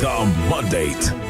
The Mandate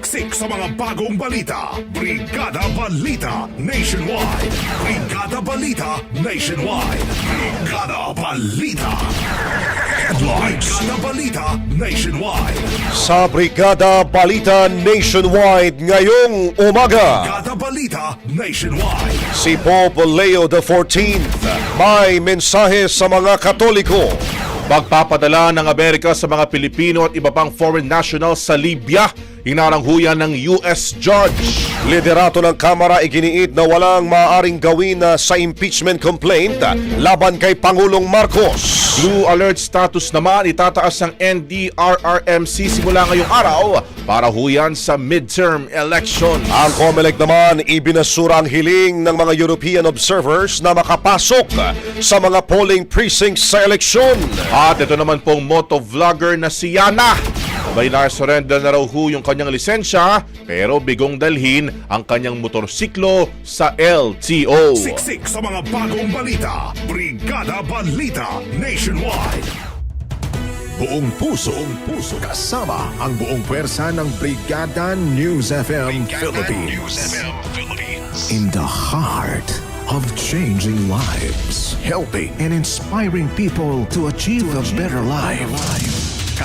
Siksik sa mga bagong balita. Brigada Balita Nationwide. Brigada Balita Nationwide. Brigada Balita. Headlines. Brigada Balita Nationwide. Sa Brigada Balita Nationwide ngayong umaga. Brigada Balita Nationwide. Si Pope Leo XIV may mensahe sa mga Katoliko. Pagpapadala ng Amerika sa mga Pilipino at iba pang foreign nationals sa Libya, inaranghuyan ng US judge. Liderato ng Kamara iginiit na walang maaaring gawin na sa impeachment complaint laban kay Pangulong Marcos. Blue alert status naman itataas ng NDRRMC simula ngayong araw para huyan sa midterm election. Ang COMELEC naman ibinasura ang hiling ng mga European observers na makapasok sa mga polling precincts sa eleksyon. At ito naman pong motovlogger na si Yana. May na-surrender na raw ho yung kanyang lisensya pero bigong dalhin ang kanyang motorsiklo sa LTO. Siksik sa mga bagong balita. Brigada Balita Nationwide. Buong puso, buong puso, kasama ang buong pwersa ng Brigada News FM Philippines. In the heart of changing lives, helping and inspiring people to achieve a better life.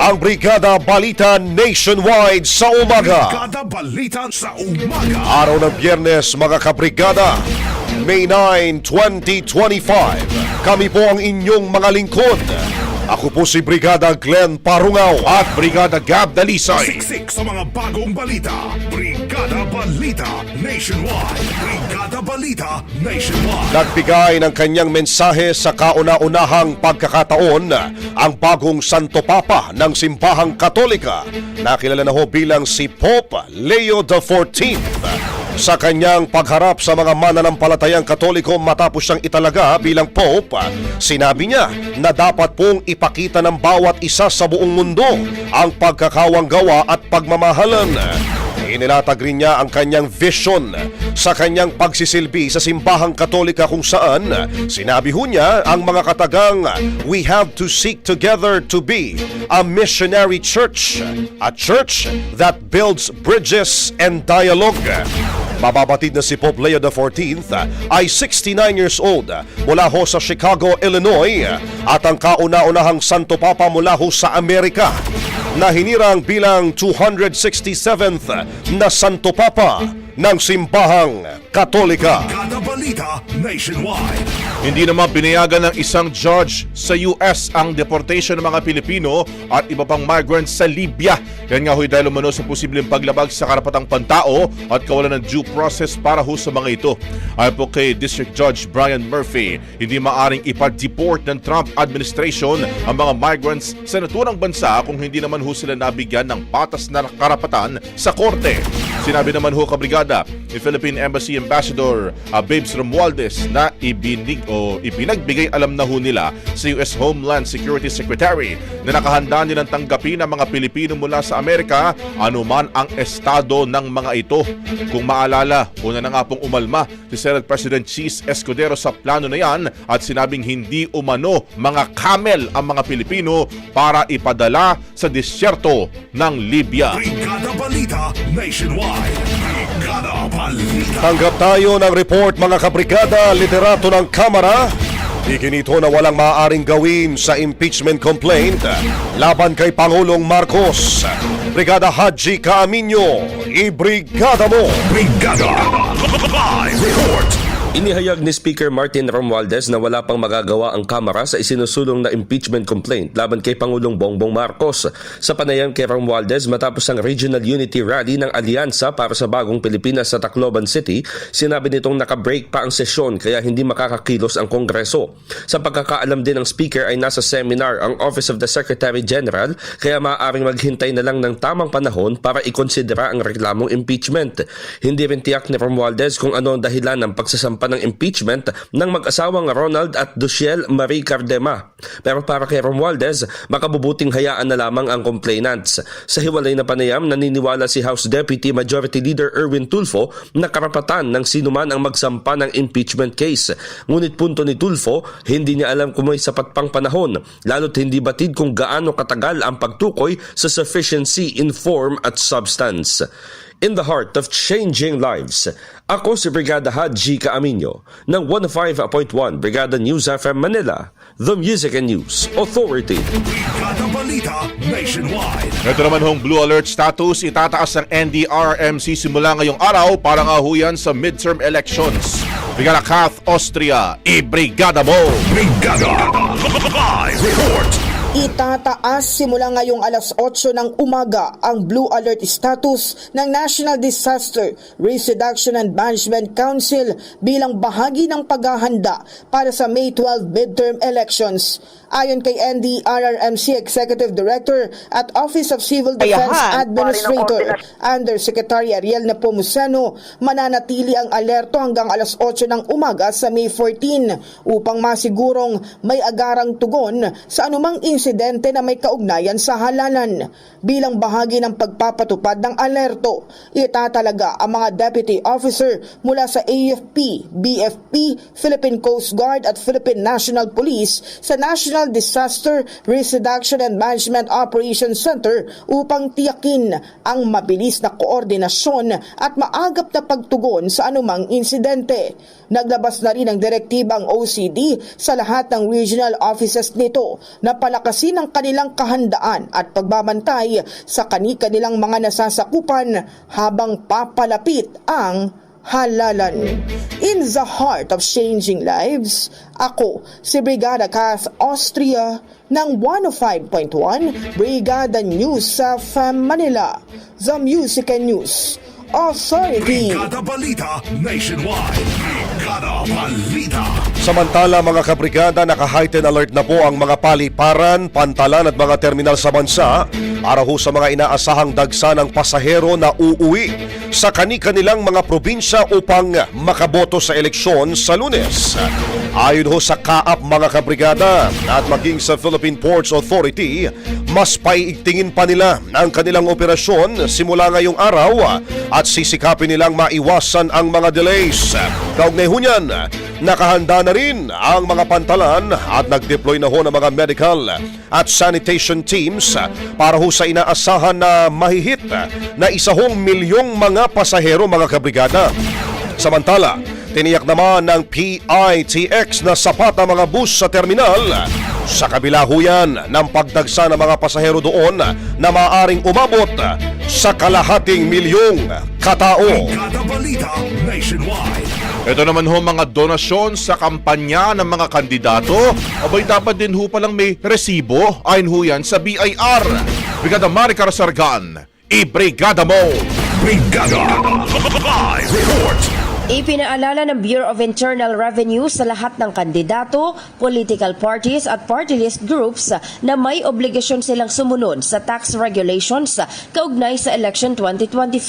ang Brigada Balita Nationwide sa umaga. Brigada Balita sa umaga. Araw ng biyernes mga kabrigada, May 9, 2025. Kami po ang inyong mga lingkod. Ako po si Brigada Glenn Parungaw at Brigada Gab Dalisay. Siksik sa mga bagong balita. Brigada Balita Nationwide. Brigada Balita Nationwide. Nagbigay ng kanyang mensahe sa kauna-unahang pagkakataon ang bagong Santo Papa ng Simbahang Katolika na kilala na ho bilang si Pope Leo XIV. Sa kanyang pagharap sa mga mananampalatayang katoliko matapos siyang italaga bilang Pope, sinabi niya na dapat pong ipakita ng bawat isa sa buong mundo ang pagkakawang gawa at pagmamahalan. Inilatag rin niya ang kanyang vision sa kanyang pagsisilbi sa simbahang katolika kung saan sinabi ho niya ang mga katagang We have to seek together to be a missionary church, a church that builds bridges and dialogue. Mababatid na si Pope Leo XIV ay 69 years old mula ho sa Chicago, Illinois at ang kauna-unahang Santo Papa mula ho sa Amerika na hinirang bilang 267th na Santo Papa ng Simbahang Katolika. Balita Nationwide. Hindi naman pinayagan ng isang judge sa US ang deportation ng mga Pilipino at iba pang migrants sa Libya. Yan nga ho'y dahil umano sa posibleng paglabag sa karapatang pantao at kawalan ng due process para ho sa mga ito. Ayon po kay District Judge Brian Murphy, hindi maaring ipa-deport ng Trump administration ang mga migrants sa naturang bansa kung hindi naman ho sila nabigyan ng patas na karapatan sa korte. Sinabi naman ho kabrigada ni Philippine Embassy Ambassador uh, Babes Romualdez na ibinig o ipinagbigay alam na ho nila sa US Homeland Security Secretary na nakahanda nilang tanggapin ang mga Pilipino mula sa Amerika anuman ang estado ng mga ito. Kung maalala, una na nga pong umalma si Senate President Cheese Escudero sa plano na yan at sinabing hindi umano mga camel ang mga Pilipino para ipadala sa disyerto ng Libya. Brigada Balita Nationwide. Brigada Balita. Tanggap tayo ng report mga kabrigada, literato ng Kamara. Iginito na walang maaaring gawin sa impeachment complaint laban kay Pangulong Marcos. Brigada Haji Kaaminyo, ibrigada mo! Brigada. Live report. Inihayag ni Speaker Martin Romualdez na wala pang magagawa ang Kamara sa isinusulong na impeachment complaint laban kay Pangulong Bongbong Marcos. Sa panayam kay Romualdez matapos ang Regional Unity Rally ng Alyansa para sa Bagong Pilipinas sa Tacloban City, sinabi nitong nakabreak pa ang sesyon kaya hindi makakakilos ang Kongreso. Sa pagkakaalam din ng Speaker ay nasa seminar ang Office of the Secretary General kaya maaaring maghintay na lang ng tamang panahon para ikonsidera ang reklamong impeachment. Hindi rin tiyak ni Romualdez kung ano ang dahilan ng pagsasampa ng impeachment ng mag-asawang Ronald at Duciel Marie Cardema. Pero para kay Romualdez, makabubuting hayaan na lamang ang complainants. Sa hiwalay na panayam, naniniwala si House Deputy Majority Leader Erwin Tulfo na karapatan ng sinuman ang magsampa ng impeachment case. Ngunit punto ni Tulfo, hindi niya alam kung may sapat pang panahon, lalo't hindi batid kung gaano katagal ang pagtukoy sa sufficiency in form at substance. In the heart of changing lives, ako si Brigada Haji Kaaminyo ng 105.1 Brigada News FM Manila, the Music and News Authority. Brigada Balita Nationwide. Ito naman hong Blue Alert status itataas ng NDRMC simula ngayong araw para nga huyan sa midterm elections. Brigada Kath Austria, i-brigada mo! Brigada. Live report. Itataas simula ngayong alas 8 ng umaga ang Blue Alert status ng National Disaster Risk Reduction and Management Council bilang bahagi ng paghahanda para sa May 12 midterm elections. Ayon kay NDRRMC Executive Director at Office of Civil Defense Administrator Undersecretary Ariel Nepomuceno, mananatili ang alerto hanggang alas 8 ng umaga sa May 14 upang masigurong may agarang tugon sa anumang insidente na may kaugnayan sa halalan. Bilang bahagi ng pagpapatupad ng alerto, itatalaga ang mga deputy officer mula sa AFP, BFP, Philippine Coast Guard at Philippine National Police sa National Disaster Risk Reduction and Management Operations Center upang tiyakin ang mabilis na koordinasyon at maagap na pagtugon sa anumang insidente. Naglabas na rin ang direktiba ang OCD sa lahat ng regional offices nito na palakasin ang kanilang kahandaan at pagbabantay sa kani-kanilang mga nasasakupan habang papalapit ang halalan. In the heart of changing lives, ako si Brigada Kath Austria ng 105.1 Brigada News sa Manila, The Music and News Authority. Brigada Balita Nationwide. Brigada Balita. Samantala mga kabrigada, naka-heighten alert na po ang mga paliparan, pantalan at mga terminal sa bansa para ho sa mga inaasahang dagsa ng pasahero na uuwi sa kani-kanilang mga probinsya upang makaboto sa eleksyon sa lunes. Ayon ho sa kaap mga kabrigada at maging sa Philippine Ports Authority, mas paiigtingin pa nila ang kanilang operasyon simula ngayong araw at sisikapin nilang maiwasan ang mga delays. Kaugnay ho niyan, nakahanda na rin ang mga pantalan at nag-deploy na ho ng mga medical at sanitation teams para ho sa inaasahan na mahihit na isahong milyong mga pasahero mga kabrigada. Samantala, tiniyak naman ng PITX na sapat ang mga bus sa terminal sa kabila ho yan ng pagdagsa ng mga pasahero doon na maaring umabot sa kalahating milyong katao. Brigada Balita Nationwide. Ito naman ho mga donasyon sa kampanya ng mga kandidato. Abay dapat din ho palang may resibo ayon ho yan sa BIR. Brigada Maricar Sargan, i-brigada mo! Brigada. Live report. Ipinaalala ng Bureau of Internal Revenue sa lahat ng kandidato, political parties at party list groups na may obligasyon silang sumunod sa tax regulations kaugnay sa election 2025.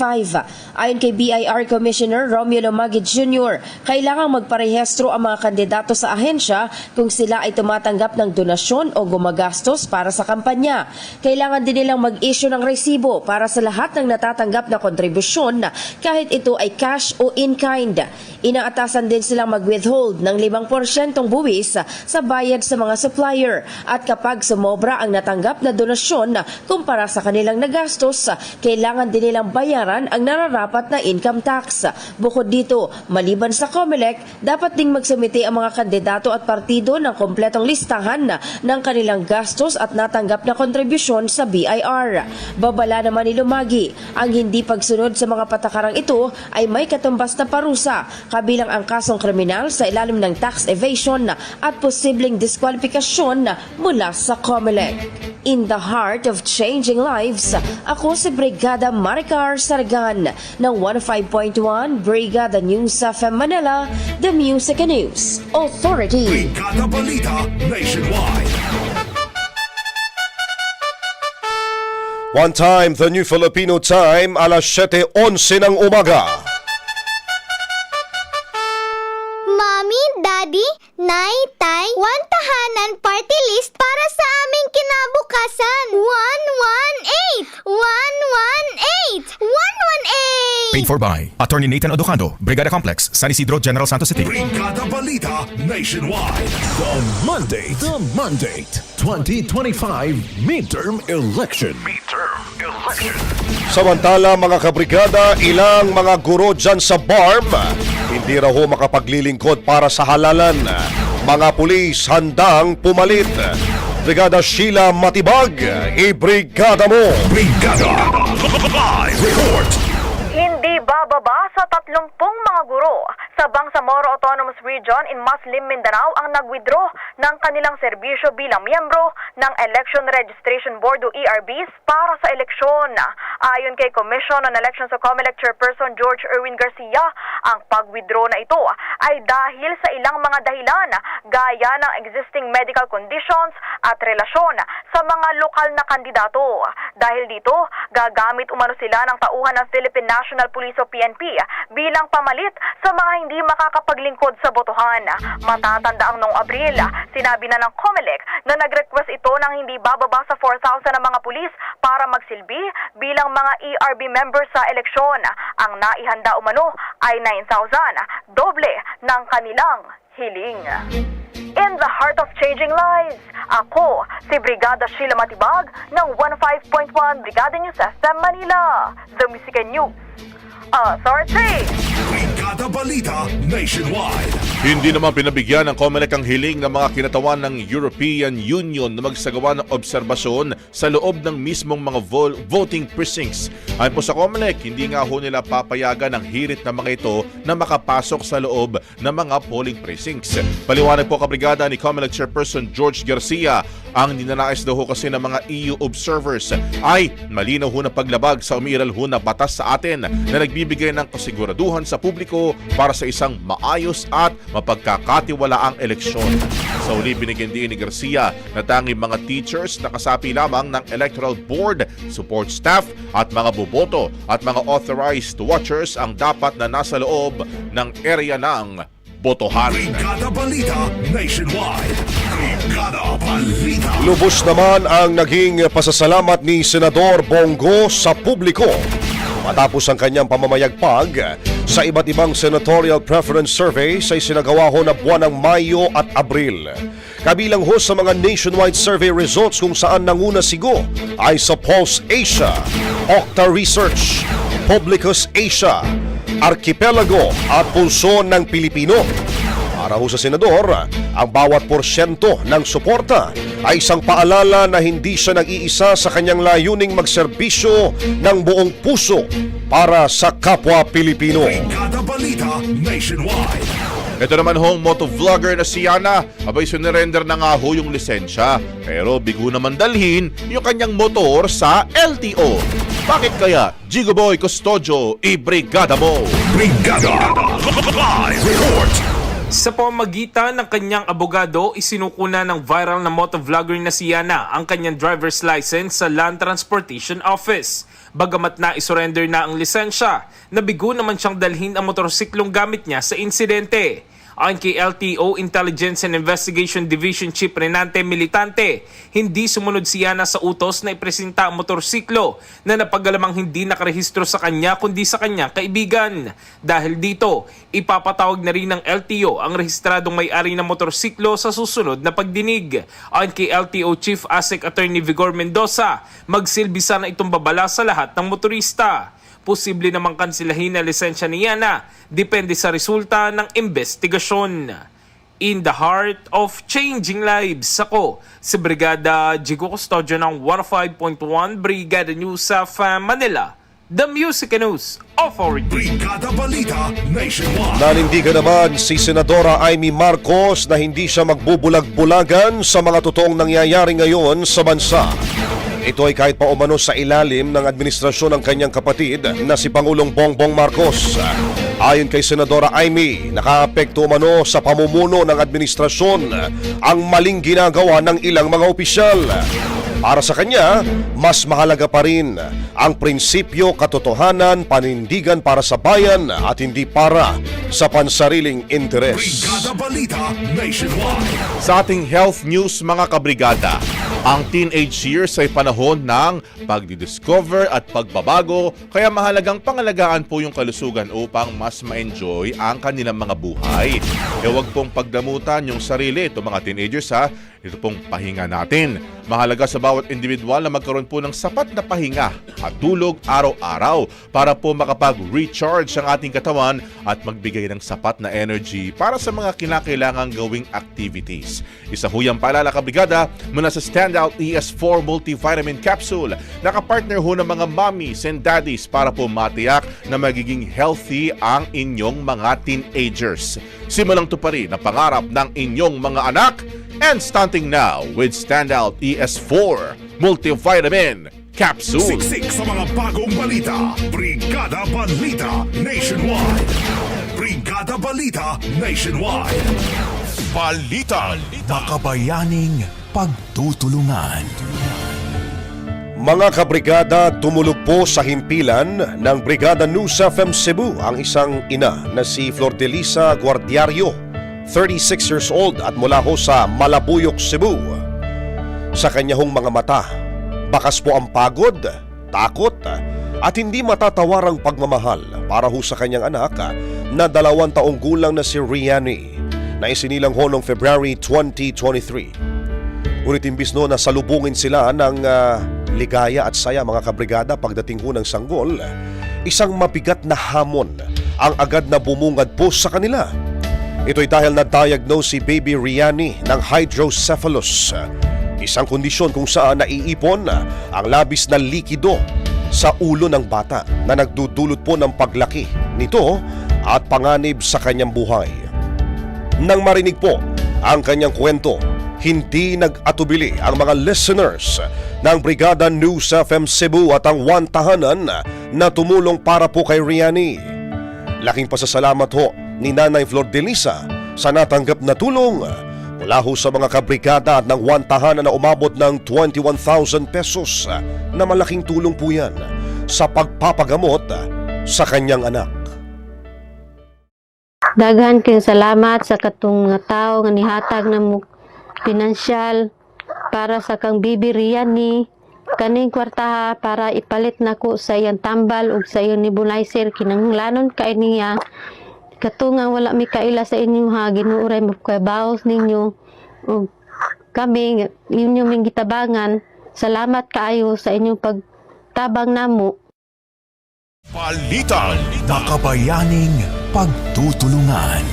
Ayon kay BIR Commissioner Romeo Magid Jr., kailangang magparehistro ang mga kandidato sa ahensya kung sila ay tumatanggap ng donasyon o gumagastos para sa kampanya. Kailangan din nilang mag-issue ng resibo para sa lahat ng natatanggap na kontribusyon kahit ito ay cash o in-kind. Inaatasan din silang mag-withhold ng 5% buwis sa bayad sa mga supplier at kapag sumobra ang natanggap na donasyon kumpara sa kanilang nagastos, kailangan din nilang bayaran ang nararapat na income tax. Bukod dito, maliban sa COMELEC, dapat ding magsumite ang mga kandidato at partido ng kompletong listahan ng kanilang gastos at natanggap na kontribusyon sa BIR. Babala naman ni Lumagi, ang hindi pagsunod sa mga patakarang ito ay may katumbas na parusa kabilang ang kasong kriminal sa ilalim ng tax evasion at posibleng diskwalifikasyon mula sa COMELEC. In the heart of changing lives, ako si Brigada Maricar Sargan ng 105.1 Brigada News sa Manila, The Music and News Authority. Brigada Balita Nationwide. One time, the new Filipino time, alas 7.11 ng umaga. Daddy, Nay, Tay, one tahanan party list para sa aming kinabukasan. 118! 118! 118! Paid for by Attorney Nathan Odocando, Brigada Complex, San Isidro, General Santos City. Brigada Balita Nationwide. The Monday, the Monday, 2025 midterm election. Midterm election. Samantala mga kabrigada, ilang mga guro dyan sa BARM hindi raw ho makapaglilingkod para sa halalan. Mga pulis handang pumalit. Brigada Sheila Matibag, i-brigada mo! Brigada. Live report. Hindi bababa sa 30 mga guro sa Bangsamoro Autonomous Region in Muslim Mindanao ang nag-withdraw ng kanilang serbisyo bilang miyembro ng Election Registration Board o ERBs para sa eleksyon. Ayon kay Commission on Elections o COMELEC Chairperson George Erwin Garcia, ang pag-withdraw na ito ay dahil sa ilang mga dahilan gaya ng existing medical conditions at relasyon sa mga lokal na kandidato. Dahil dito, gagamit umano sila ng tauhan ng Philippine National Police Paraiso PNP bilang pamalit sa mga hindi makakapaglingkod sa botohan. Matatanda ang noong Abril, sinabi na ng COMELEC na nag-request ito ng hindi bababa sa 4,000 na mga pulis para magsilbi bilang mga ERB members sa eleksyon. Ang naihanda umano ay 9,000, doble ng kanilang hiling. In the heart of changing lives, ako si Brigada Sheila Matibag ng 15.1 Brigada News FM Manila, The Music News Authority. Brigada Balita Nationwide. Hindi naman pinabigyan ng COMELEC ang hiling ng mga kinatawan ng European Union na magsagawa ng obserbasyon sa loob ng mismong mga vol- voting precincts. Ayon po sa COMELEC, hindi nga ho nila papayagan ang hirit ng mga ito na makapasok sa loob ng mga polling precincts. Paliwanag po kabrigada ni COMELEC Chairperson George Garcia, ang ninanais daw ho kasi ng mga EU observers ay malinaw ho na paglabag sa umiiral ho na batas sa atin na nagbibigay ng kasiguraduhan sa publiko para sa isang maayos at mapagkakatiwalaang eleksyon. Sa uli binigyan din ni Garcia na tanging mga teachers na kasapi lamang ng Electoral Board, support staff at mga boboto at mga authorized watchers ang dapat na nasa loob ng area ng botohan. Brigada Balita Nationwide. Brigada Balita. Lubos naman ang naging pasasalamat ni Senador Bongo sa publiko matapos ang kanyang pamamayagpag sa iba't ibang senatorial preference survey sa isinagawa ho na buwan ng Mayo at Abril. Kabilang ho sa mga nationwide survey results kung saan nanguna sigo ay sa Pulse Asia, Okta Research, Publicus Asia, Archipelago at Pulso ng Pilipino. Para ho sa senador, ang bawat porsyento ng suporta ay isang paalala na hindi siya nag-iisa sa kanyang layuning magserbisyo ng buong puso para sa kapwa Pilipino. Brigada Balita Nationwide. Ito naman hong motovlogger na si Yana, abay sinurrender na nga ho yung lisensya. Pero bigo naman dalhin yung kanyang motor sa LTO. Bakit kaya? Jigo Boy Custodio, ibrigada mo! Brigada Live Report. Sa pamamagitan ng kanyang abogado, isinukuna ng viral na motovlogger na si Yana ang kanyang driver's license sa Land Transportation Office. Bagamat na isurrender na ang lisensya, nabigo naman siyang dalhin ang motorsiklong gamit niya sa insidente. Ayon kay LTO Intelligence and Investigation Division Chief Renante Militante, hindi sumunod si Yana sa utos na ipresenta ang motorsiklo na napagalamang hindi nakarehistro sa kanya kundi sa kanyang kaibigan. Dahil dito, ipapatawag na rin ng LTO ang rehistradong may-ari ng motorsiklo sa susunod na pagdinig. Ayon kay LTO Chief ASEC Attorney Vigor Mendoza, magsilbi sana itong babala sa lahat ng motorista posible namang kansilahin na lisensya ni Yana depende sa resulta ng investigasyon. In the heart of changing lives, ako si Brigada Jigo Custodio ng 105.1 Brigada News of Manila, The Music News Authority. Brigada Balita Nationwide. Nanindigan naman si Senadora Amy Marcos na hindi siya magbubulag-bulagan sa mga totoong nangyayari ngayon sa bansa. Ito ay kahit pa umano sa ilalim ng administrasyon ng kanyang kapatid na si Pangulong Bongbong Marcos. Ayon kay Senadora Amy, nakaapekto umano sa pamumuno ng administrasyon ang maling ginagawa ng ilang mga opisyal. Para sa kanya, mas mahalaga pa rin ang prinsipyo, katotohanan, panindigan para sa bayan at hindi para sa pansariling interes. Sa ating health news mga kabrigada, ang teenage years ay panahon ng pagdidiscover at pagbabago kaya mahalagang pangalagaan po yung kalusugan upang mas ma-enjoy ang kanilang mga buhay. E huwag pong pagdamutan yung sarili ito mga teenagers ha, ito pong pahinga natin. Mahalaga sa bawat individual na magkaroon po ng sapat na pahinga at tulog araw-araw para po makapag-recharge ang ating katawan at magbigay ng sapat na energy para sa mga kinakailangang gawing activities. Isa huyang paalala kabrigada mula sa Standout ES4 Multivitamin Capsule. Nakapartner ho ng mga mommies and daddies para po matiyak na magiging healthy ang inyong mga teenagers. Simulang tuparin ang pangarap ng inyong mga anak and stunting now with Standout ES4 Multivitamin Capsule. Siksik sa mga bagong balita. Brigada Balita Nationwide. Brigada Balita Nationwide. Balita. Makabayaning pagtutulungan. Mga kabrigada, tumulog po sa himpilan ng Brigada News FM Cebu ang isang ina na si Flordelisa Guardiario, 36 years old at mula ho sa Malabuyok, Cebu. Sa kanya hong mga mata, bakas po ang pagod, takot, at hindi matatawarang pagmamahal para ho sa kanyang anak na dalawang taong gulang na si Riani na isinilang ho noong February 2023. Ngunit imbis no na salubungin sila ng ah, ligaya at saya mga kabrigada pagdating ho ng sanggol, isang mabigat na hamon ang agad na bumungad po sa kanila. Ito'y dahil na-diagnose si baby Riani ng hydrocephalus, isang kondisyon kung saan naiipon ang labis na likido sa ulo ng bata na nagdudulot po ng paglaki nito at panganib sa kanyang buhay. Nang marinig po ang kanyang kwento, hindi nag-atubili ang mga listeners ng Brigada News FM Cebu at ang One Tahanan na tumulong para po kay Riani. Laking pasasalamat ho ni Nanay Flor de Lisa sa natanggap na tulong mula ho sa mga kabrigada at ng One Tahanan na umabot ng 21,000 pesos na malaking tulong po yan sa pagpapagamot sa kanyang anak. Daghan kayong salamat sa katong nga tao nga nihatag na mo pinansyal para sa kang bibi Riani kaning kwartaha para ipalit nako sa iyang tambal ug sa iyang nebulizer kinahanglanon kay niya katungang wala mi kaila sa inyo ha ginuuray mapkabaos ninyo ug kami inyo ming gitabangan salamat kaayo sa inyong pagtabang namo Balita, makabayaning pagtutulungan.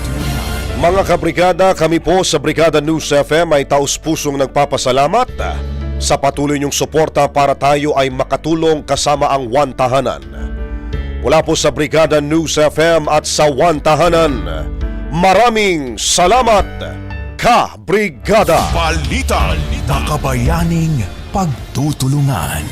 Mga kabrigada, kami po sa Brigada News FM ay taus-pusong nagpapasalamat sa patuloy niyong suporta para tayo ay makatulong kasama ang One Tahanan. Mula po sa Brigada News FM at sa One Tahanan, maraming salamat, ka-brigada! Balita, makabayaning pagtutulungan.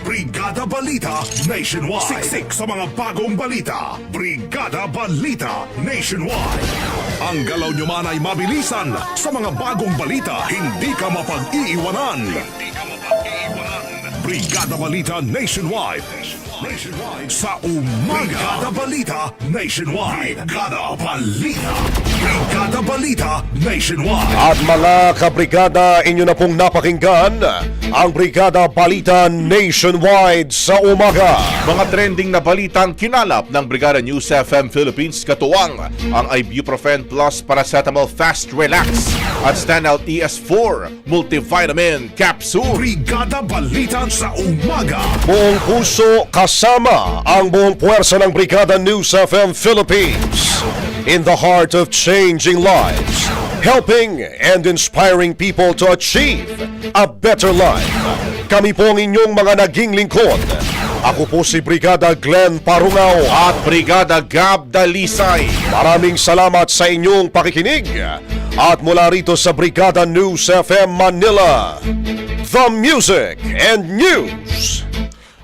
Brigada Balita Nationwide. Siksik sa mga bagong balita. Brigada Balita Nationwide. Ang galaw nyo man ay mabilisan sa mga bagong balita. Hindi ka mapag-iiwanan. Hindi ka mapag-iiwanan. Brigada Balita Nationwide. Nationwide. Sa umaga. Brigada Balita Nationwide. Brigada Balita. Brigada Balita Nationwide. At mga kabrigada, inyo na pong napakinggan ang Brigada Balita Nationwide sa umaga. Mga trending na balitang kinalap ng Brigada News FM Philippines katuwang ang Ibuprofen Plus Paracetamol Fast Relax at Standout ES4 Multivitamin Capsule. Brigada Balita sa umaga. Buong puso kasama ang buong puwersa ng Brigada News FM Philippines. In the heart of changing lives, helping and inspiring people to achieve a better life. Kami po ang inyong mga naging lingkod. Ako po si Brigada Glenn Parungao At Brigada Gab Dalisay. Maraming salamat sa inyong pakikinig. At mula rito sa Brigada News FM Manila, The Music and News